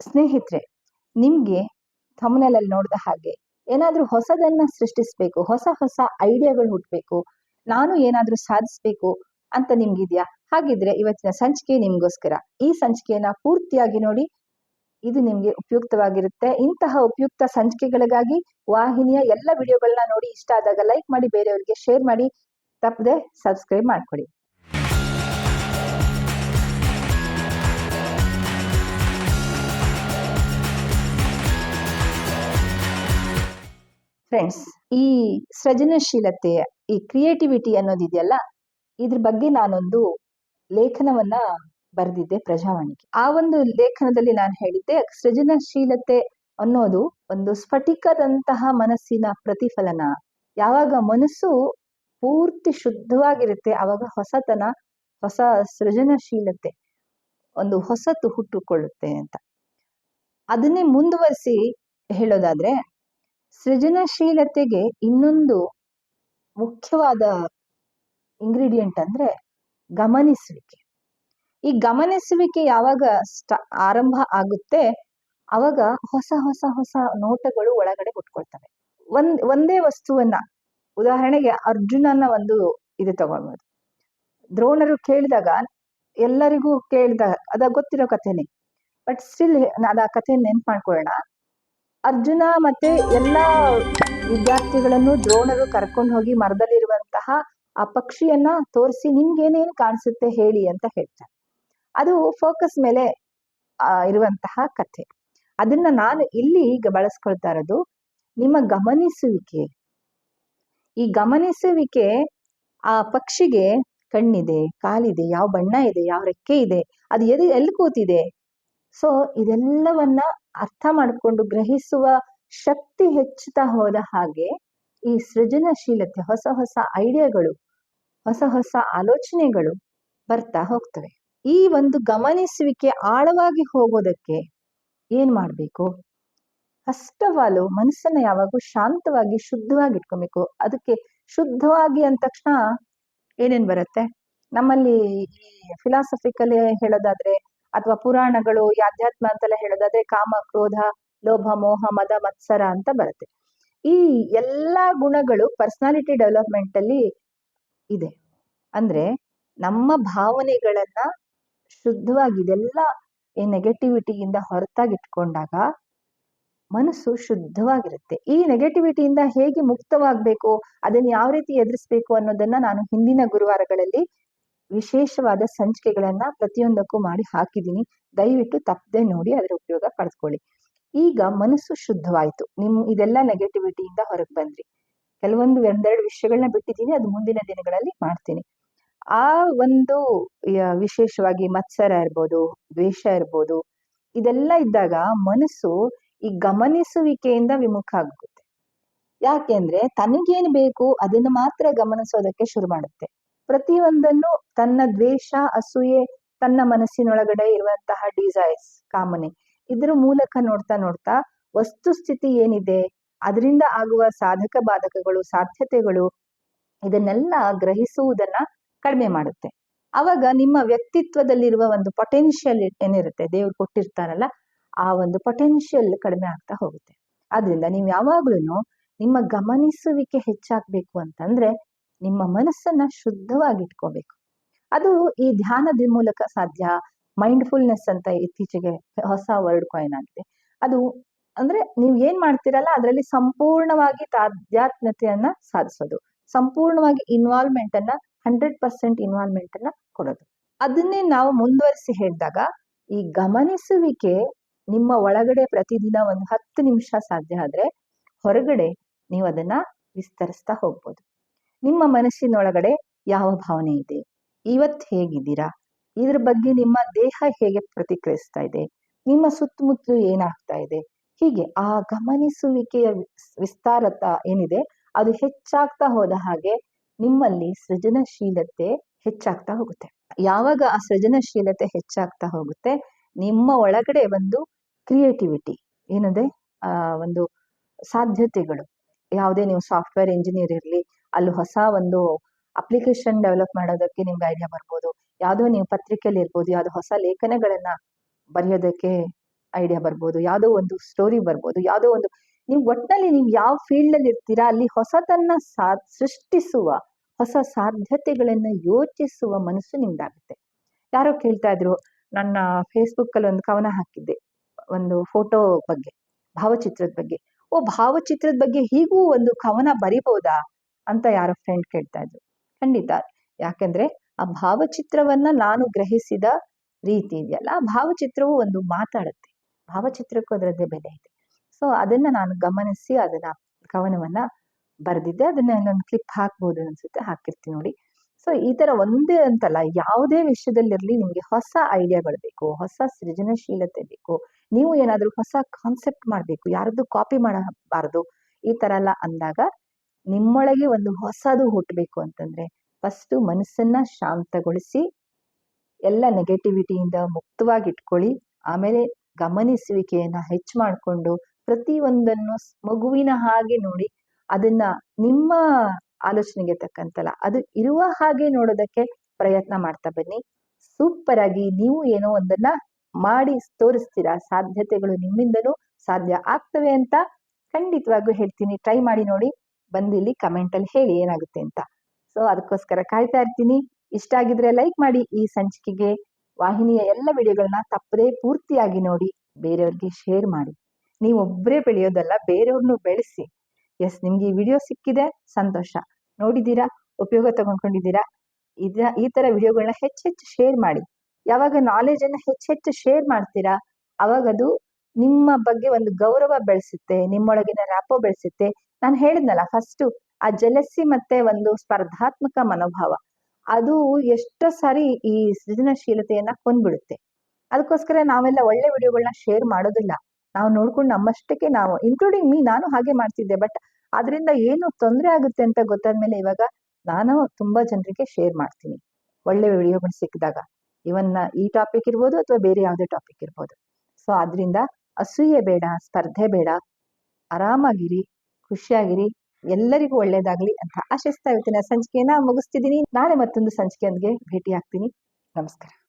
ಸ್ನೇಹಿತರೆ, ನಿಮಗೆ ಥಮ್ನೆಲಲ್ಲಿ ನೋಡಿದ ಹಾಗೆ ಏನಾದರೂ ಹೊಸದನ್ನ ಸೃಷ್ಟಿಸಬೇಕು, ಹೊಸ ಹೊಸ ಐಡಿಯಾಗಳು ಹುಟ್ಟಬೇಕು ನಾನು ಏನಾದರೂ ಸಾಧಿಸಬೇಕು ಅಂತ ನಿಮ್ಗಿದ್ಯಾ? ಹಾಗಿದ್ರೆ ಇವತ್ತಿನ ಸಂಚಿಕೆ ನಿಮ್ಗೋಸ್ಕರ. ಈ ಸಂಚಿಕೆಯನ್ನ ಪೂರ್ತಿಯಾಗಿ ನೋಡಿ, ಇದು ನಿಮ್ಗೆ ಉಪಯುಕ್ತವಾಗಿರುತ್ತೆ. ಇಂತಹ ಉಪಯುಕ್ತ ಸಂಚಿಕೆಗಳಿಗಾಗಿ ವಾಹಿನಿಯ ಎಲ್ಲ ವಿಡಿಯೋಗಳನ್ನ ನೋಡಿ ಇಷ್ಟ ಆದಾಗ ಲೈಕ್ ಮಾಡಿ, ಬೇರೆಯವರಿಗೆ ಶೇರ್ ಮಾಡಿ, ತಪ್ಪದೆ ಸಬ್ಸ್ಕ್ರೈಬ್ ಮಾಡ್ಕೊಳ್ಳಿ ಫ್ರೆಂಡ್ಸ್ ಈ ಸೃಜನಶೀಲತೆ, ಈ ಕ್ರಿಯೇಟಿವಿಟಿ ಅನ್ನೋದಿದೆಯಲ್ಲ ಇದ್ರ ಬಗ್ಗೆ ನಾನೊಂದು ಲೇಖನವನ್ನ ಬರೆದಿದ್ದೆ ಪ್ರಜಾವಾಣಿಗೆ. ಆ ಒಂದು ಲೇಖನದಲ್ಲಿ ನಾನು ಹೇಳಿದ್ದೆ, ಸೃಜನಶೀಲತೆ ಅನ್ನೋದು ಒಂದು ಸ್ಫಟಿಕದಂತಹ ಮನಸ್ಸಿನ ಪ್ರತಿಫಲನ. ಯಾವಾಗ ಮನಸ್ಸು ಪೂರ್ತಿ ಶುದ್ಧವಾಗಿರುತ್ತೆ ಆವಾಗ ಹೊಸತನ, ಹೊಸ ಸೃಜನಶೀಲತೆ, ಒಂದು ಹೊಸತು ಹುಟ್ಟುಕೊಳ್ಳುತ್ತೆ ಅಂತ. ಅದನ್ನೇ ಮುಂದುವರಿಸಿ ಹೇಳೋದಾದ್ರೆ ಸೃಜನಶೀಲತೆಗೆ ಇನ್ನೊಂದು ಮುಖ್ಯವಾದ ಇಂಗ್ರೀಡಿಯೆಂಟ್ ಅಂದ್ರೆ ಗಮನಿಸುವಿಕೆ. ಈ ಗಮನಿಸುವಿಕೆ ಯಾವಾಗ ಸ್ಟ, ಆರಂಭ ಆಗುತ್ತೆ, ಅವಾಗ ಹೊಸ ಹೊಸ ಹೊಸ ನೋಟಗಳು ಒಳಗಡೆ ಹುಟ್ಕೊಳ್ತವೆ. ಒಂದ್, ಒಂದೇ ವಸ್ತುವನ್ನ, ಉದಾಹರಣೆಗೆ ಅರ್ಜುನನ ಒಂದು ಇದು ತಗೊಳ್ಬೋದು. ದ್ರೋಣರು ಕೇಳಿದಾಗ, ಎಲ್ಲರಿಗೂ ಕೇಳಿದ, ಅದ ಗೊತ್ತಿರೋ ಕಥೆನೆ. ಬಟ್ ಸ್ಟಿಲ್ ಅದ ಆ ಕಥೆ ನೆನ್ಪು ಮಾಡ್ಕೊಳ್ಳೋಣ. ಅರ್ಜುನ ಮತ್ತೆ ಎಲ್ಲ ವಿದ್ಯಾರ್ಥಿಗಳನ್ನು ದ್ರೋಣರು ಕರ್ಕೊಂಡು ಹೋಗಿ ಮರದಲ್ಲಿರುವಂತಹ ಆ ಪಕ್ಷಿಯನ್ನ ತೋರಿಸಿ ನಿಮ್ಗೇನೇನು ಕಾಣಿಸುತ್ತೆ ಹೇಳಿ ಅಂತ ಹೇಳ್ತಾರೆ. ಅದು ಫೋಕಸ್ ಮೇಲೆ ಇರುವಂತಹ ಕಥೆ. ಅದನ್ನ ನಾನು ಇಲ್ಲಿ ಈಗ ಬಳಸ್ಕೊಳ್ತಾ ಇರೋದು, ನಿಮ್ಮ ಗಮನಿಸುವಿಕೆ. ಈ ಗಮನಿಸುವಿಕೆ ಆ ಪಕ್ಷಿಗೆ ಕಣ್ಣಿದೆ, ಕಾಲಿದೆ, ಯಾವ ಬಣ್ಣ ಇದೆ, ಯಾವ ರೆಕ್ಕೆ ಇದೆ, ಅದು ಎಲ್ಲಿ ಕೂತಿದೆ? ಸೊ ಇದೆಲ್ಲವನ್ನ ಅರ್ಥ ಮಾಡಿಕೊಂಡು ಗ್ರಹಿಸುವ ಶಕ್ತಿ ಹೆಚ್ಚುತ್ತಾ ಹೋದ ಹಾಗೆ ಈ ಸೃಜನಶೀಲತೆ ಹೊಸ ಹೊಸ ಐಡಿಯಾಗಳು, ಹೊಸ ಹೊಸ ಆಲೋಚನೆಗಳು ಬರ್ತಾ ಹೋಗ್ತವೆ. ಈ ಒಂದು ಗಮನಿಸುವಿಕೆ ಆಳವಾಗಿ ಹೋಗೋದಕ್ಕೆ ಏನ್ ಮಾಡ್ಬೇಕು? ಆಲ್ ಮನಸ್ಸನ್ನ ಯಾವಾಗೂ ಶಾಂತವಾಗಿ ಶುದ್ಧವಾಗಿ ಇಟ್ಕೊಬೇಕು ಅದಕ್ಕೆ ಶುದ್ಧವಾಗಿ ಅಂದ ತಕ್ಷಣ ಏನೇನ್ ಬರುತ್ತೆ? ನಮ್ಮಲ್ಲಿ ಈ ಫಿಲಾಸಫಿಕಲಿ ಹೇಳೋದಾದ್ರೆ ಅಥವಾ ಪುರಾಣಗಳು, ಈ ಅಧ್ಯಾತ್ಮ ಅಂತೆಲ್ಲ ಹೇಳೋದಾದ್ರೆ ಕಾಮ, ಕ್ರೋಧ, ಲೋಭ, ಮೋಹ, ಮದ, ಮತ್ಸರ ಅಂತ ಬರುತ್ತೆ. ಈ ಎಲ್ಲಾ ಗುಣಗಳು ಪರ್ಸನಾಲಿಟಿ ಡೆವಲಪ್ಮೆಂಟ್ ಅಲ್ಲಿ ಇದೆ. ಅಂದ್ರೆ ನಮ್ಮ ಭಾವನೆಗಳನ್ನ ಶುದ್ಧವಾಗಿ ಇದೆಲ್ಲ ಈ ನೆಗೆಟಿವಿಟಿಯಿಂದ ಹೊರತಾಗಿಟ್ಕೊಂಡಾಗ ಮನಸ್ಸು ಶುದ್ಧವಾಗಿರುತ್ತೆ. ಈ ನೆಗೆಟಿವಿಟಿಯಿಂದ ಹೇಗೆ ಮುಕ್ತವಾಗಬೇಕು, ಅದನ್ನ ಯಾವ ರೀತಿ ಎದುರಿಸ್ಬೇಕು ಅನ್ನೋದನ್ನ ನಾನು ಹಿಂದಿನ ಗುರುವಾರಗಳಲ್ಲಿ ವಿಶೇಷವಾದ ಸಂಚಿಕೆಗಳನ್ನ ಪ್ರತಿಯೊಂದಕ್ಕೂ ಮಾಡಿ ಹಾಕಿದ್ದೀನಿ. ದಯವಿಟ್ಟು ತಪ್ಪದೆ ನೋಡಿ ಅದರ ಉಪಯೋಗ ಪಡೆದುಕೊಳ್ಳಿ ಈಗ ಮನಸ್ಸು ಶುದ್ಧವಾಯ್ತು. ನಿಮ್ ಇದೆಲ್ಲ ನೆಗೆಟಿವಿಟಿಯಿಂದ ಹೊರಗೆ ಬಂದ್ರಿ. ಕೆಲವೊಂದು ಒಂದೆರಡು ವಿಷಯಗಳನ್ನ ಬಿಟ್ಟಿದ್ದೀನಿ, ಅದು ಮುಂದಿನ ದಿನಗಳಲ್ಲಿ ಮಾಡ್ತೀನಿ. ಆ ಒಂದು ವಿಶೇಷವಾಗಿ ಮತ್ಸರ ಇರ್ಬೋದು, ದ್ವೇಷ ಇರ್ಬೋದು, ಇದೆಲ್ಲ ಇದ್ದಾಗ ಮನಸ್ಸು ಈ ಗಮನಿಸುವಿಕೆಯಿಂದ ವಿಮುಖ ಆಗುತ್ತೆ. ಯಾಕೆಂದ್ರೆ ತನಗೇನು ಬೇಕು ಅದನ್ನು ಮಾತ್ರ ಗಮನಿಸೋದಕ್ಕೆ ಶುರು ಮಾಡುತ್ತೆ. ಪ್ರತಿಯೊಂದನ್ನು ತನ್ನ ದ್ವೇಷ, ಅಸೂಯೆ, ತನ್ನ ಮನಸ್ಸಿನೊಳಗಡೆ ಇರುವಂತಹ ಡಿಸೈರ್ಸ್ ಕಾಮನೆ. ಇದ್ರ ಮೂಲಕ ನೋಡ್ತಾ ನೋಡ್ತಾ ವಸ್ತುಸ್ಥಿತಿ ಏನಿದೆ, ಅದರಿಂದ ಆಗುವ ಸಾಧಕ ಬಾಧಕಗಳು, ಸಾಧ್ಯತೆಗಳು ಇದನ್ನೆಲ್ಲ ಗ್ರಹಿಸುವುದನ್ನ ಕಡಿಮೆ ಮಾಡುತ್ತೆ. ಅವಾಗ ನಿಮ್ಮ ವ್ಯಕ್ತಿತ್ವದಲ್ಲಿರುವ ಒಂದು ಪೊಟೆನ್ಷಿಯಲ್ ಏನಿರುತ್ತೆ, ದೇವ್ರು ಕೊಟ್ಟಿರ್ತಾರಲ್ಲ, ಆ ಒಂದು ಪೊಟೆನ್ಷಿಯಲ್ ಕಡಿಮೆ ಆಗ್ತಾ ಹೋಗುತ್ತೆ. ಆದ್ರಿಂದ ನೀವು ಯಾವಾಗ್ಲೂ ನಿಮ್ಮ ಗಮನಿಸುವಿಕೆ ಹೆಚ್ಚಾಗ್ಬೇಕು ಅಂತಂದ್ರೆ ನಿಮ್ಮ ಮನಸ್ಸನ್ನ ಶುದ್ಧವಾಗಿ ಇಟ್ಕೋಬೇಕು ಅದು ಈ ಧ್ಯಾನದ ಮೂಲಕ ಸಾಧ್ಯ. ಮೈಂಡ್ಫುಲ್ನೆಸ್ ಅಂತ ಇತ್ತೀಚೆಗೆ ಹೊಸ ವರ್ಡ್ ಕಾಯಿನ್ ಆಗಿದೆ. ಅದು ಅಂದ್ರೆ ನೀವು ಏನ್ ಮಾಡ್ತೀರಲ್ಲ, ಅದರಲ್ಲಿ ಸಂಪೂರ್ಣವಾಗಿ ತಾಧ್ಯಾತ್ಮತೆಯನ್ನ ಸಾಧಿಸೋದು. ಸಂಪೂರ್ಣವಾಗಿ ಇನ್ವಾಲ್ವ್ಮೆಂಟ್ ಅನ್ನ ಹಂಡ್ರೆಡ್ ಪರ್ಸೆಂಟ್ ಇನ್ವಾಲ್ವ್ಮೆಂಟ್ ಅನ್ನ ಕೊಡೋದು. ಅದನ್ನೇ ನಾವು ಮುಂದುವರಿಸಿ ಹೇಳಿದಾಗ, ಈ ಗಮನಿಸುವಿಕೆ ನಿಮ್ಮ ಒಳಗಡೆ ಪ್ರತಿದಿನ ಒಂದು ಹತ್ತು ನಿಮಿಷ ಸಾಧ್ಯ ಆದ್ರೆ, ಹೊರಗಡೆ ನೀವು ಅದನ್ನ ವಿಸ್ತರಿಸ್ತಾ ಹೋಗ್ಬೋದು. ನಿಮ್ಮ ಮನಸ್ಸಿನೊಳಗಡೆ ಯಾವ ಭಾವನೆ ಇದೆ? ಇವತ್ತು ಹೇಗಿದ್ದೀರಾ? ಇದ್ರ ಬಗ್ಗೆ ನಿಮ್ಮ ದೇಹ ಹೇಗೆ ಪ್ರತಿಕ್ರಿಯಿಸ್ತಾ ಇದೆ? ನಿಮ್ಮ ಸುತ್ತಮುತ್ತಲು ಏನಾಗ್ತಾ ಇದೆ? ಹೀಗೆ ಆ ಗಮನಿಸುವಿಕೆಯ ವಿಸ್ತಾರತ ಏನಿದೆ, ಅದು ಹೆಚ್ಚಾಗ್ತಾ ಹೋದ ಹಾಗೆ ನಿಮ್ಮಲ್ಲಿ ಸೃಜನಶೀಲತೆ ಹೆಚ್ಚಾಗ್ತಾ ಹೋಗುತ್ತೆ. ಯಾವಾಗ ಆ ಸೃಜನಶೀಲತೆ ಹೆಚ್ಚಾಗ್ತಾ ಹೋಗುತ್ತೆ, ನಿಮ್ಮ ಒಳಗಡೆ ಒಂದು ಕ್ರಿಯೇಟಿವಿಟಿ, ಏನಂದ್ರೆ ಒಂದು ಸಾಧ್ಯತೆಗಳು. ಯಾವುದೇ ನೀವು ಸಾಫ್ಟ್ವೇರ್ ಇಂಜಿನಿಯರ್ ಇರಲಿ ಅಲ್ಲಿ ಹೊಸ ಒಂದು ಅಪ್ಲಿಕೇಶನ್ ಡೆವಲಪ್ ಮಾಡೋದಕ್ಕೆ ನಿಮ್ಗೆ ಐಡಿಯಾ ಬರ್ಬೋದು. ಯಾವುದೋ ನೀವು ಪತ್ರಿಕೆಯಲ್ಲಿ ಇರ್ಬೋದು, ಯಾವುದೋ ಹೊಸ ಲೇಖನಗಳನ್ನ ಬರೆಯೋದಕ್ಕೆ ಐಡಿಯಾ ಬರ್ಬೋದು, ಯಾವುದೋ ಒಂದು ಸ್ಟೋರಿ ಬರ್ಬೋದು, ಯಾವುದೋ ಒಂದು ನೀವು ಒಟ್ಟಿನಲ್ಲಿ ನೀವು ಯಾವ ಫೀಲ್ಡಲ್ಲಿ ಇರ್ತೀರಾ, ಅಲ್ಲಿ ಹೊಸತನ್ನ ಸಾ, ಸೃಷ್ಟಿಸುವ, ಹೊಸ ಸಾಧ್ಯತೆಗಳನ್ನು ಯೋಚಿಸುವ ಮನಸ್ಸು ನಿಮ್ದಾಗುತ್ತೆ. ಯಾರೋ ಕೇಳ್ತಾ ಇದ್ರು, ನನ್ನ ಫೇಸ್ಬುಕ್ಕಲ್ಲಿ ಒಂದು ಕವನ ಹಾಕಿದ್ದೆ, ಒಂದು ಫೋಟೋ ಬಗ್ಗೆ, ಭಾವಚಿತ್ರದ ಬಗ್ಗೆ. ಓ, ಭಾವಚಿತ್ರದ ಬಗ್ಗೆ ಹೀಗೂ ಒಂದು ಕವನ ಬರಿಬೋದಾ? ಅಂತ ಯಾರೋ ಫ್ರೆಂಡ್ ಕೇಳ್ತಾ ಇದ್ರು. ಖಂಡಿತ. ಯಾಕೆಂದ್ರೆ ಆ ಭಾವಚಿತ್ರವನ್ನ ನಾನು ಗ್ರಹಿಸಿದ ರೀತಿ ಇದೆಯಲ್ಲ, ಆ ಭಾವಚಿತ್ರವು ಒಂದು ಮಾತಾಡುತ್ತೆ. ಭಾವಚಿತ್ರಕ್ಕೂ ಅದರದ್ದೇ ಬೆಲೆ ಇದೆ. ಸೊ ಅದನ್ನ ನಾನು ಗಮನಿಸಿ ಅದನ್ನ ಕವನವನ್ನ ಬರೆದಿದ್ದೆ. ಅದನ್ನ ಇನ್ನೊಂದು ಕ್ಲಿಪ್ ಹಾಕ್ಬೋದು ಅನ್ಸುತ್ತೆ, ಹಾಕಿರ್ತೀನಿ ನೋಡಿ. ಸೊ ಈ ತರ ಒಂದೇ ಅಂತಲ್ಲ, ಯಾವುದೇ ವಿಷಯದಲ್ಲಿರಲಿ ನಿಮಗೆ ಹೊಸ ಐಡಿಯಾಗಳು ಬೇಕು, ಹೊಸ ಸೃಜನಶೀಲತೆ ಬೇಕು, ನೀವು ಏನಾದರೂ ಹೊಸ ಕಾನ್ಸೆಪ್ಟ್ ಮಾಡಬೇಕು ಯಾರದ್ದು ಕಾಪಿ ಮಾಡಬಾರದು, ಈ ತರ ಎಲ್ಲ ಅಂದಾಗ ನಿಮ್ಮೊಳಗೆ ಒಂದು ಹೊಸದು ಹುಟ್ಟಬೇಕು ಅಂತಂದ್ರೆ ಫಸ್ಟ್ ಮನಸ್ಸನ್ನ ಶಾಂತಗೊಳಿಸಿ, ಎಲ್ಲ ನೆಗೆಟಿವಿಟಿಯಿಂದ ಮುಕ್ತವಾಗಿ ಇಟ್ಕೊಳ್ಳಿ ಆಮೇಲೆ ಗಮನಿಸುವಿಕೆಯನ್ನು ಹೆಚ್ಚು ಮಾಡಿಕೊಂಡು ಪ್ರತಿಯೊಂದನ್ನು ಮಗುವಿನ ಹಾಗೆ ನೋಡಿ, ಅದನ್ನ ನಿಮ್ಮ ಆಲೋಚನೆಗೆ ತಕ್ಕಂತಲ್ಲ, ಅದು ಇರುವ ಹಾಗೆ ನೋಡೋದಕ್ಕೆ ಪ್ರಯತ್ನ ಮಾಡ್ತಾ ಬನ್ನಿ. ಸೂಪರ್ ಆಗಿ ನೀವು ಏನೋ ಒಂದನ್ನ ಮಾಡಿ ತೋರಿಸ್ತೀರಾ, ಸಾಧ್ಯತೆಗಳು ನಿಮ್ಮಿಂದಲೂ ಸಾಧ್ಯ ಆಗ್ತವೆ ಅಂತ ಖಂಡಿತವಾಗೂ ಹೇಳ್ತೀನಿ. ಟ್ರೈ ಮಾಡಿ ನೋಡಿ. ಬಂದಿಲ್ಲಿ ಕಮೆಂಟ್ ಅಲ್ಲಿ ಹೇಳಿ ಏನಾಗುತ್ತೆ ಅಂತ. ಸೊ ಅದಕ್ಕೋಸ್ಕರ ಕಾಯ್ತಾ ಇರ್ತೀನಿ. ಇಷ್ಟ ಆಗಿದ್ರೆ ಲೈಕ್ ಮಾಡಿ. ಈ ಸಂಚಿಕೆಗೆ ವಾಹಿನಿಯ ಎಲ್ಲ ವಿಡಿಯೋಗಳನ್ನ ತಪ್ಪದೇ ಪೂರ್ತಿಯಾಗಿ ನೋಡಿ, ಬೇರೆಯವ್ರಿಗೆ ಶೇರ್ ಮಾಡಿ. ನೀವು ಒಬ್ಬರೇ ಬೆಳೆಯೋದಲ್ಲ ಬೇರೆಯವ್ರನ್ನು ಬೆಳೆಸಿ. ಎಸ್ ನಿಮ್ಗೆ ಈ ವಿಡಿಯೋ ಸಿಕ್ಕಿದೆ, ಸಂತೋಷ. ನೋಡಿದ್ದೀರಾ? ಉಪಯೋಗ ತಗೊಂಡ್ಕೊಂಡಿದ್ದೀರಾ? ಇದ, ಈ ತರ ವಿಡಿಯೋಗಳನ್ನ ಹೆಚ್ಚೆಚ್ಚು ಶೇರ್ ಮಾಡಿ. ಯಾವಾಗ ನಾಲೆಜ್ ಅನ್ನ ಹೆಚ್ಚೆಚ್ಚು ಶೇರ್ ಮಾಡ್ತೀರಾ ಅವಾಗ ಅದು ನಿಮ್ಮ ಬಗ್ಗೆ ಒಂದು ಗೌರವ ಬೆಳೆಸುತ್ತೆ, ನಿಮ್ಮೊಳಗಿನ ರ್ಯಾಪೋ ಬೆಳೆಸುತ್ತೆ. ನಾನು ಹೇಳಿದ್ನಲ್ಲ ಫಸ್ಟ್ ಆ ಜಲಸಿ ಮತ್ತೆ ಒಂದು ಸ್ಪರ್ಧಾತ್ಮಕ ಮನೋಭಾವ. ಅದು ಎಷ್ಟೋ ಸಾರಿ ಈ ಸೃಜನಶೀಲತೆಯನ್ನ ಕೊಂದ್ಬಿಡುತ್ತೆ. ಅದಕ್ಕೋಸ್ಕರ ನಾವೆಲ್ಲ ಒಳ್ಳೆ ವಿಡಿಯೋಗಳನ್ನ ಶೇರ್ ಮಾಡೋದಿಲ್ಲ. ನಾವು ನೋಡ್ಕೊಂಡು ನಮ್ಮಷ್ಟಕ್ಕೆ ನಾವು ಇನ್ಕ್ಲೂಡಿಂಗ್ ಮೀ ನಾನು ಹಾಗೆ ಮಾಡ್ತಿದ್ದೆ. ಬಟ್ ಅದರಿಂದ ಏನು ತೊಂದರೆ ಆಗುತ್ತೆ ಅಂತ ಗೊತ್ತಾದ್ಮೇಲೆ ಇವಾಗ ನಾನು ತುಂಬಾ ಜನರಿಗೆ ಶೇರ್ ಮಾಡ್ತೀನಿ. ಒಳ್ಳೆ ವಿಡಿಯೋಗಳು ಸಿಕ್ಕಿದಾಗ. ಇವನ್ನ ಈ ಟಾಪಿಕ್ ಇರ್ಬೋದು ಅಥವಾ ಬೇರೆ ಯಾವುದೇ ಟಾಪಿಕ್ ಇರ್ಬೋದು. ಸೊ ಅದರಿಂದ ಅಸೂಯೆ ಬೇಡ, ಸ್ಪರ್ಧೆ ಬೇಡ, ಆರಾಮಾಗಿರಿ, ಖುಷಿಯಾಗಿರಿ, ಎಲ್ಲರಿಗೂ ಒಳ್ಳೇದಾಗ್ಲಿ ಅಂತ ಆಶಿಸ್ತಾ ಇವತ್ತಿನ ಸಂಚಿಕೆಯನ್ನ ಮುಗಿಸ್ತಿದ್ದೀನಿ. ನಾಳೆ ಮತ್ತೊಂದು ಸಂಚಿಕೆಯೊಂದಿಗೆ ಭೇಟಿ ಆಗ್ತೀನಿ ನಮಸ್ಕಾರ.